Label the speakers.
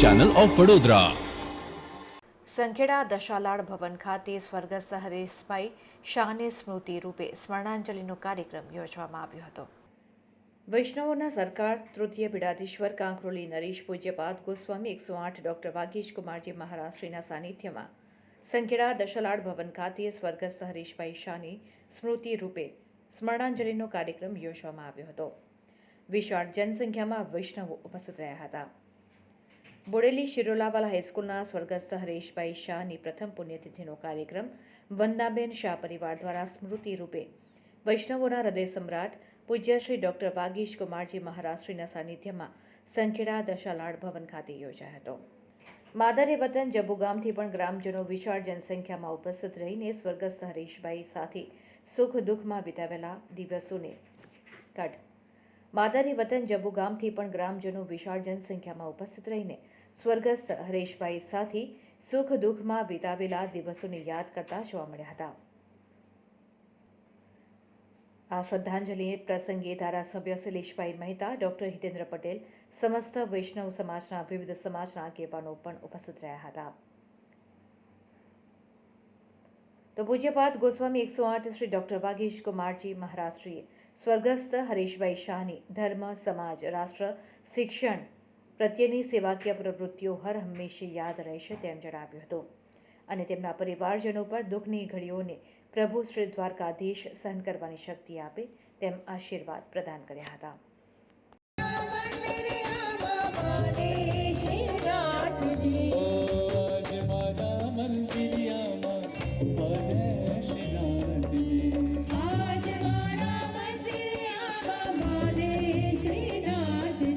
Speaker 1: Channel of Vadodara
Speaker 2: Sankheda Dashalad ભવન ખાતે સ્વર્ગસ્થ હરેશભાઈ શાહને સ્મૃતિ રૂપે સ્મરણાંજલિનો કાર્યક્રમ યોજવામાં આવ્યો હતો. વૈષ્ણવોના સરકાર, તૃતીય પીડાધીશ્વર, કાંકરોલી નરેશ પૂજ્યપાદ ગોસ્વામી એકસો આઠ, ડોક્ટર વાગીશ કુમારજી મહારાષ્ટ્રીના સાનિધ્યમાં સંખેડા દશાલાડ ભવન ખાતે સ્વર્ગસ્થ હરીશભાઈ શાહની સ્મૃતિ રૂપે સ્મરણાંજલિનો કાર્યક્રમ યોજવામાં આવ્યો હતો. વિશાળ જનસંખ્યામાં વૈષ્ણવો ઉપસ્થિત રહ્યા હતા. બોડેલી શિરોલાવાલા હાઈસ્કૂલના સ્વર્ગસ્થ હરેશભાઈ શાહની પ્રથમ પુણ્યતિથિનો કાર્યક્રમ વંદાબેન શાહ પરિવાર દ્વારા સ્મૃતિ રૂપે વૈષ્ણવોના હૃદય સમ્રાટ પૂજ્ય શ્રી ડોક્ટર વાગીશ કુમારજી મહારાષ્ટ્રીના સાનિધ્યમાં સંખેડા દશાલાડ ભવન ખાતે યોજાયો હતો. માદરે વતન જબુગામથી પણ ગ્રામજનો વિશાળ જનસંખ્યામાં ઉપસ્થિત રહીને સ્વર્ગસ્થ હરેશભાઈ સાથે સુખ દુઃખમાં વિતાવેલા દિવસોને કાઢ માદારી વતન જબુ ગામથી પણ ગ્રામજનો વિશાળ જનસંખ્યામાં ઉપસ્થિત રહીને સ્વર્ગસ્થ હરેશભાઈ સાથે સુખ દુઃખમાં વિતાવેલા દિવસોને યાદ કરતા જોવા મળ્યા હતા. આ શ્રદ્ધાંજલિ પ્રસંગે ધારાસભ્ય શૈલેષભાઈ મહેતા, ડોક્ટર હિતેન્દ્ર પટેલ સમસ્ત વૈષ્ણવ સમાજના વિવિધ સમાજના આગેવાનો પણ ઉપસ્થિત રહ્યા હતા. તો પૂજ્યપાદ ગોસ્વામી એકસો આઠ શ્રી ડોક્ટર વાગીશ કુમારજી મહારાષ્ટ્રીએ સ્વર્ગસ્થ હરીશભાઈ શાહની ધર્મ, સમાજ, રાષ્ટ્ર, શિક્ષણ પ્રત્યેની સેવાકીય પ્રવૃત્તિઓ હર હંમેશે યાદ રહેશે તેમ જણાવ્યું હતું. અને તેમના પરિવારજનો પર દુઃખની ઘડીઓને પ્રભુ શ્રી દ્વારકાધીશ સહન કરવાની શક્તિ આપે તેમ આશીર્વાદ પ્રદાન કર્યા હતા.
Speaker 3: મને